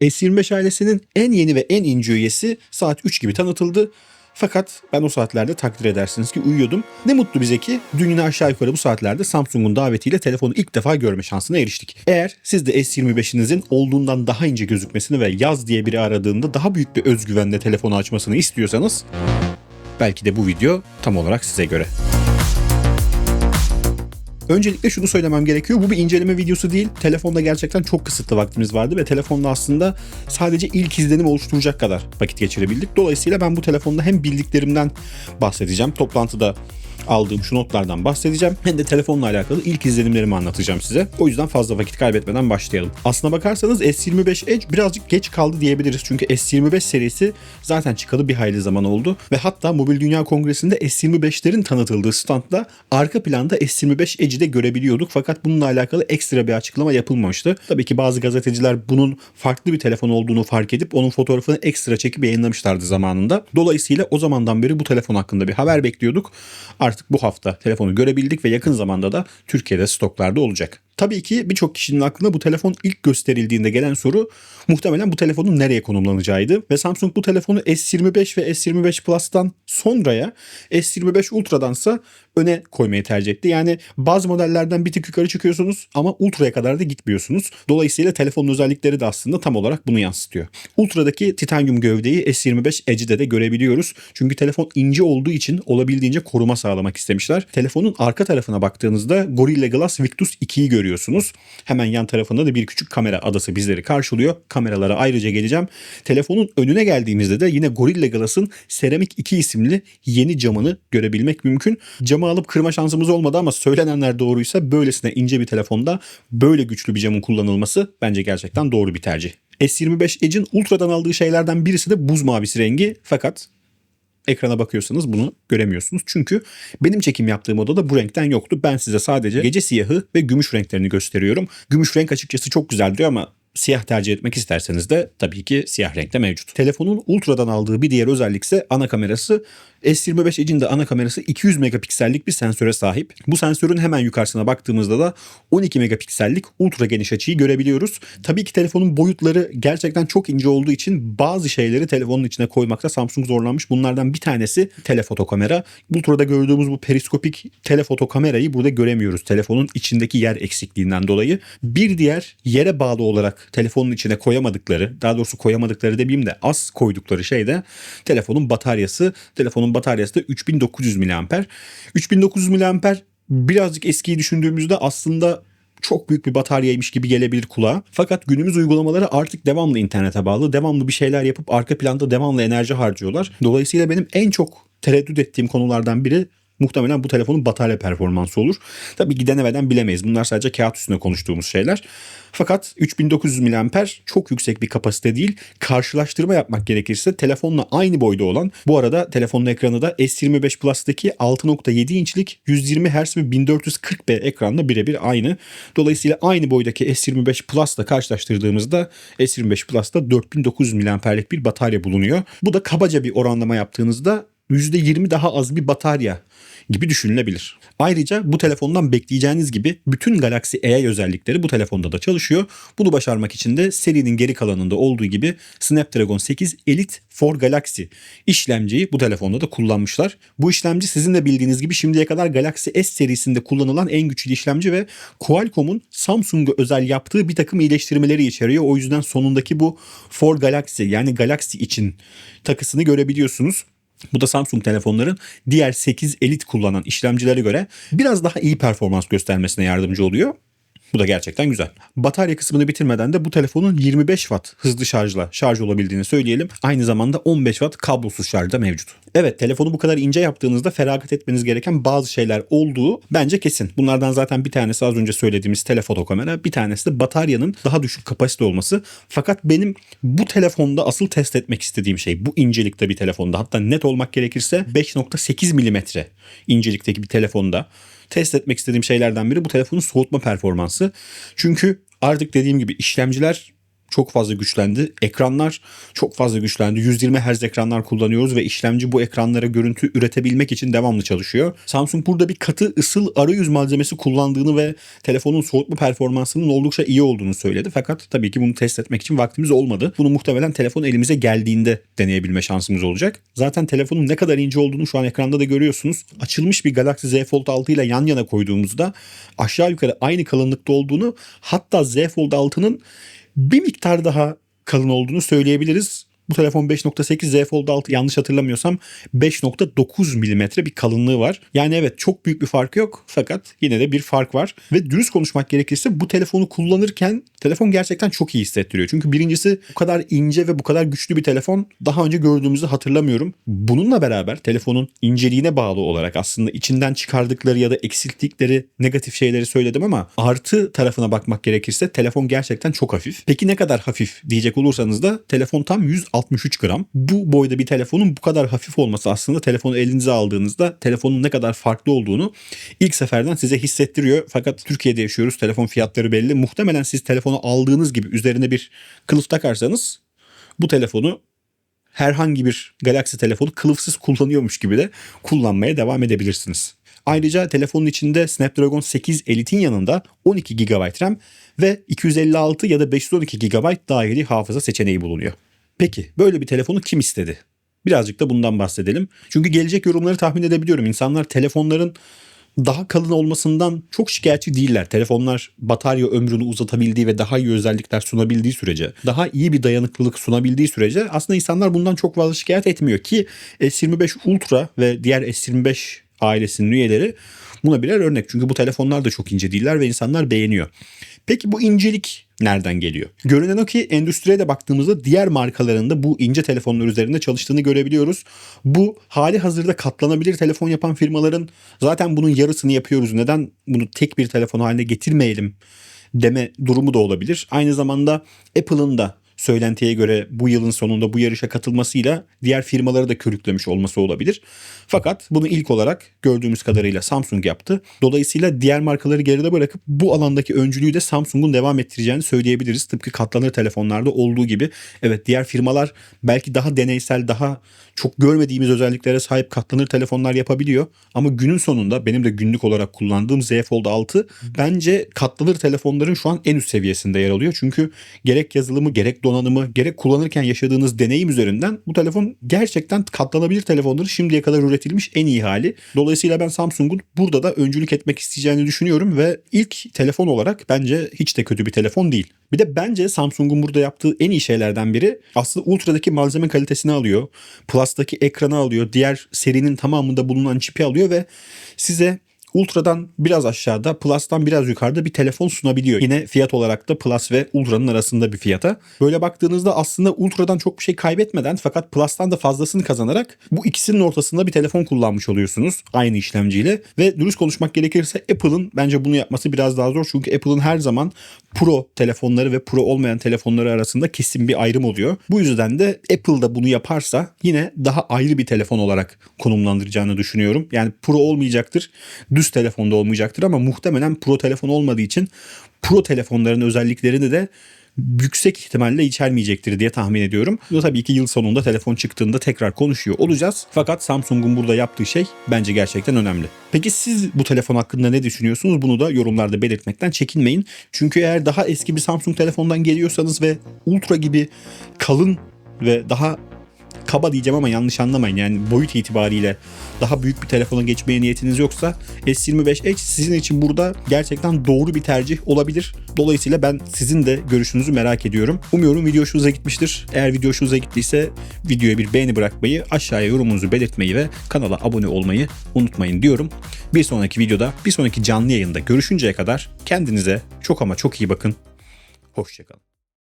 S25 ailesinin en yeni ve en ince üyesi saat 3 gibi tanıtıldı. Fakat ben o saatlerde takdir edersiniz ki uyuyordum. Ne mutlu bize ki dün yine aşağı yukarı bu saatlerde Samsung'un davetiyle telefonu ilk defa görme şansına eriştik. Eğer siz de S25'inizin olduğundan daha ince gözükmesini ve yaz diye biri aradığında daha büyük bir özgüvenle telefonu açmasını istiyorsanız belki de bu video tam olarak size göre. Öncelikle şunu söylemem gerekiyor. Bu bir inceleme videosu değil. Telefonda gerçekten çok kısıtlı vaktimiz vardı ve telefonda aslında sadece ilk izlenim oluşturacak kadar vakit geçirebildik. Dolayısıyla ben bu telefonda hem bildiklerimden bahsedeceğim. Toplantıda aldığım şu notlardan bahsedeceğim. Hem de telefonla alakalı ilk izlenimlerimi anlatacağım size. O yüzden fazla vakit kaybetmeden başlayalım. Aslına bakarsanız S25 Edge birazcık geç kaldı diyebiliriz. Çünkü S25 serisi zaten çıkalı bir hayli zaman oldu. Ve hatta Mobil Dünya Kongresi'nde S25'lerin tanıtıldığı standda arka planda S25 Edge'i de görebiliyorduk. Fakat bununla alakalı ekstra bir açıklama yapılmamıştı. Tabii ki bazı gazeteciler bunun farklı bir telefon olduğunu fark edip onun fotoğrafını ekstra çekip yayınlamışlardı zamanında. Dolayısıyla o zamandan beri bu telefon hakkında bir haber bekliyorduk. Artık bu hafta telefonu görebildik ve yakın zamanda da Türkiye'de stoklarda olacak. Tabii ki birçok kişinin aklına bu telefon ilk gösterildiğinde gelen soru muhtemelen bu telefonun nereye konumlanacağıydı. Ve Samsung bu telefonu S25 ve S25 Plus'tan sonraya S25 Ultra'dansa öne koymayı tercih etti. Yani bazı modellerden bir tık yukarı çıkıyorsunuz ama Ultra'ya kadar da gitmiyorsunuz. Dolayısıyla telefonun özellikleri de aslında tam olarak bunu yansıtıyor. Ultra'daki titanyum gövdeyi S25 Edge'de de görebiliyoruz. Çünkü telefon ince olduğu için olabildiğince koruma sağlamak istemişler. Telefonun arka tarafına baktığınızda Gorilla Glass Victus 2'yi görüyorsunuz. Hemen yan tarafında da bir küçük kamera adası bizleri karşılıyor. Kameralara ayrıca geleceğim. Telefonun önüne geldiğimizde de yine Gorilla Glass'ın Ceramic 2 isimli yeni camını görebilmek mümkün. Camı alıp kırma şansımız olmadı ama söylenenler doğruysa böylesine ince bir telefonda böyle güçlü bir camın kullanılması bence gerçekten doğru bir tercih. S25 Edge'in Ultra'dan aldığı şeylerden birisi de buz mavisi rengi fakat ekrana bakıyorsanız bunu göremiyorsunuz. Çünkü benim çekim yaptığım odada bu renkten yoktu. Ben size sadece gece siyahı ve gümüş renklerini gösteriyorum. Gümüş renk açıkçası çok güzel duruyor ama siyah tercih etmek isterseniz de tabii ki siyah renkte mevcut. Telefonun Ultra'dan aldığı bir diğer özellik ise ana kamerası. S25 Edge'in de ana kamerası 200 megapiksellik bir sensöre sahip. Bu sensörün hemen yukarısına baktığımızda da 12 megapiksellik ultra geniş açıyı görebiliyoruz. Tabii ki telefonun boyutları gerçekten çok ince olduğu için bazı şeyleri telefonun içine koymakta Samsung zorlanmış. Bunlardan bir tanesi telefoto kamera. Ultra'da gördüğümüz bu periskopik telefoto kamerayı burada göremiyoruz. Telefonun içindeki yer eksikliğinden dolayı. Bir diğer yere bağlı olarak telefonun içine koyamadıkları, daha doğrusu koyamadıkları demeyeyim de az koydukları şey de telefonun bataryası. Telefonun bataryası da 3900 mAh. 3900 mAh birazcık eskiyi düşündüğümüzde aslında çok büyük bir bataryaymış gibi gelebilir kulağa. Fakat günümüz uygulamaları artık devamlı internete bağlı. Devamlı bir şeyler yapıp arka planda devamlı enerji harcıyorlar. Dolayısıyla benim en çok tereddüt ettiğim konulardan biri muhtemelen bu telefonun batarya performansı olur. Tabii ki denemeden bilemeyiz. Bunlar sadece kağıt üstünde konuştuğumuz şeyler. Fakat 3900 mAh çok yüksek bir kapasite değil. Karşılaştırma yapmak gerekirse telefonla aynı boyda olan bu arada telefonun ekranı da S25 Plus'taki 6.7 inçlik 120 Hz ve 1440p ekranla birebir aynı. Dolayısıyla aynı boydaki S25 Plus'la karşılaştırdığımızda S25 Plus'ta 4900 mAh'lik bir batarya bulunuyor. Bu da kabaca bir oranlama yaptığınızda %20 daha az bir batarya gibi düşünülebilir. Ayrıca bu telefondan bekleyeceğiniz gibi bütün Galaxy AI özellikleri bu telefonda da çalışıyor. Bunu başarmak için de serinin geri kalanında olduğu gibi Snapdragon 8 Elite for Galaxy işlemciyi bu telefonda da kullanmışlar. Bu işlemci sizin de bildiğiniz gibi şimdiye kadar Galaxy S serisinde kullanılan en güçlü işlemci ve Qualcomm'un Samsung'a özel yaptığı bir takım iyileştirmeleri içeriyor. O yüzden sonundaki bu for Galaxy yani Galaxy için takısını görebiliyorsunuz. Bu da Samsung telefonların diğer 8 Elite kullanan işlemcilere göre biraz daha iyi performans göstermesine yardımcı oluyor. Bu da gerçekten güzel. Batarya kısmını bitirmeden de bu telefonun 25 watt hızlı şarjla şarj olabildiğini söyleyelim. Aynı zamanda 15 watt kablosuz şarj da mevcut. Evet telefonu bu kadar ince yaptığınızda feragat etmeniz gereken bazı şeyler olduğu bence kesin. Bunlardan zaten bir tanesi az önce söylediğimiz telefoto kamera. Bir tanesi de bataryanın daha düşük kapasite olması. Fakat benim bu telefonda asıl test etmek istediğim şey bu incelikte bir telefonda hatta net olmak gerekirse 5.8 milimetre incelikteki bir telefonda test etmek istediğim şeylerden biri bu telefonun soğutma performansı. Çünkü artık dediğim gibi işlemciler çok fazla güçlendi. Ekranlar çok fazla güçlendi. 120 Hz ekranlar kullanıyoruz ve işlemci bu ekranlara görüntü üretebilmek için devamlı çalışıyor. Samsung burada bir katı ısıl arayüz malzemesi kullandığını ve telefonun soğutma performansının oldukça iyi olduğunu söyledi. Fakat tabii ki bunu test etmek için vaktimiz olmadı. Bunu muhtemelen telefon elimize geldiğinde deneyebilme şansımız olacak. Zaten telefonun ne kadar ince olduğunu şu an ekranda da görüyorsunuz. Açılmış bir Galaxy Z Fold 6 ile yan yana koyduğumuzda aşağı yukarı aynı kalınlıkta olduğunu hatta Z Fold 6'nın bir miktar daha kalın olduğunu söyleyebiliriz. Bu telefon 5.8 Z Fold 6 yanlış hatırlamıyorsam 5.9 mm bir kalınlığı var. Yani evet çok büyük bir fark yok fakat yine de bir fark var. Ve dürüst konuşmak gerekirse bu telefonu kullanırken telefon gerçekten çok iyi hissettiriyor. Çünkü birincisi bu kadar ince ve bu kadar güçlü bir telefon daha önce gördüğümüzü hatırlamıyorum. Bununla beraber telefonun inceliğine bağlı olarak aslında içinden çıkardıkları ya da eksilttikleri negatif şeyleri söyledim ama artı tarafına bakmak gerekirse telefon gerçekten çok hafif. Peki ne kadar hafif diyecek olursanız da telefon tam 163 gram. Bu boyda bir telefonun bu kadar hafif olması aslında telefonu elinize aldığınızda telefonun ne kadar farklı olduğunu ilk seferden size hissettiriyor. Fakat Türkiye'de yaşıyoruz. Telefon fiyatları belli. Muhtemelen siz telefonu aldığınız gibi üzerine bir kılıf takarsanız bu telefonu herhangi bir Galaxy telefonu kılıfsız kullanıyormuş gibi de kullanmaya devam edebilirsiniz. Ayrıca telefonun içinde Snapdragon 8 Elite'in yanında 12 GB RAM ve 256 ya da 512 GB dahili hafıza seçeneği bulunuyor. Peki böyle bir telefonu kim istedi? Birazcık da bundan bahsedelim. Çünkü gelecek yorumları tahmin edebiliyorum. İnsanlar telefonların daha kalın olmasından çok şikayetçi değiller. Telefonlar batarya ömrünü uzatabildiği ve daha iyi özellikler sunabildiği sürece, daha iyi bir dayanıklılık sunabildiği sürece aslında insanlar bundan çok fazla şikayet etmiyor ki S25 Ultra ve diğer S25 ailesinin üyeleri buna birer örnek. Çünkü bu telefonlar da çok ince değiller ve insanlar beğeniyor. Peki bu incelik nereden geliyor? Görünen o ki endüstriye de baktığımızda diğer markalarında bu ince telefonlar üzerinde çalıştığını görebiliyoruz. Bu hali hazırda katlanabilir telefon yapan firmaların zaten bunun yarısını yapıyoruz. Neden bunu tek bir telefon haline getirmeyelim deme durumu da olabilir. Aynı zamanda Apple'ın da söylentiye göre bu yılın sonunda bu yarışa katılmasıyla diğer firmaları da körüklemiş olması olabilir. Fakat bunu ilk olarak gördüğümüz kadarıyla Samsung yaptı. Dolayısıyla diğer markaları geride bırakıp bu alandaki öncülüğü de Samsung'un devam ettireceğini söyleyebiliriz. Tıpkı katlanır telefonlarda olduğu gibi. Evet diğer firmalar belki daha deneysel, daha çok görmediğimiz özelliklere sahip katlanır telefonlar yapabiliyor. Ama günün sonunda benim de günlük olarak kullandığım Z Fold 6 bence katlanır telefonların şu an en üst seviyesinde yer alıyor. Çünkü gerek yazılımı, gerek donanımı, gerek kullanırken yaşadığınız deneyim üzerinden bu telefon gerçekten katlanabilir telefonları şimdiye kadar üretilmiş en iyi hali. Dolayısıyla ben Samsung'un burada da öncülük etmek isteyeceğini düşünüyorum ve ilk telefon olarak bence hiç de kötü bir telefon değil. Bir de bence Samsung'un burada yaptığı en iyi şeylerden biri aslında Ultra'daki malzeme kalitesini alıyor. Plus'taki ekranı alıyor. Diğer serinin tamamında bulunan çipi alıyor ve size Ultra'dan biraz aşağıda, Plus'tan biraz yukarıda bir telefon sunabiliyor. Yine fiyat olarak da Plus ve Ultra'nın arasında bir fiyata. Böyle baktığınızda aslında Ultra'dan çok bir şey kaybetmeden fakat Plus'tan da fazlasını kazanarak bu ikisinin ortasında bir telefon kullanmış oluyorsunuz aynı işlemciyle. Ve dürüst konuşmak gerekirse Apple'ın bence bunu yapması biraz daha zor. Çünkü Apple'ın her zaman Pro telefonları ve Pro olmayan telefonları arasında kesin bir ayrım oluyor. Bu yüzden de Apple da bunu yaparsa yine daha ayrı bir telefon olarak konumlandıracağını düşünüyorum. Yani Pro olmayacaktır düz telefonda olmayacaktır ama muhtemelen Pro telefon olmadığı için Pro telefonların özelliklerini de yüksek ihtimalle içermeyecektir diye tahmin ediyorum. Bu tabii ki yıl sonunda telefon çıktığında tekrar konuşuyor olacağız. Fakat Samsung'un burada yaptığı şey bence gerçekten önemli. Peki siz bu telefon hakkında ne düşünüyorsunuz? Bunu da yorumlarda belirtmekten çekinmeyin. Çünkü eğer daha eski bir Samsung telefondan geliyorsanız ve Ultra gibi kalın ve daha kaba diyeceğim ama yanlış anlamayın. Yani boyut itibariyle daha büyük bir telefona geçmeye niyetiniz yoksa S25 Edge sizin için burada gerçekten doğru bir tercih olabilir. Dolayısıyla ben sizin de görüşünüzü merak ediyorum. Umuyorum video hoşunuza gitmiştir. Eğer video hoşunuza gittiyse videoya bir beğeni bırakmayı, aşağıya yorumunuzu belirtmeyi ve kanala abone olmayı unutmayın diyorum. Bir sonraki videoda, bir sonraki canlı yayında görüşünceye kadar kendinize çok ama çok iyi bakın. Hoşçakalın.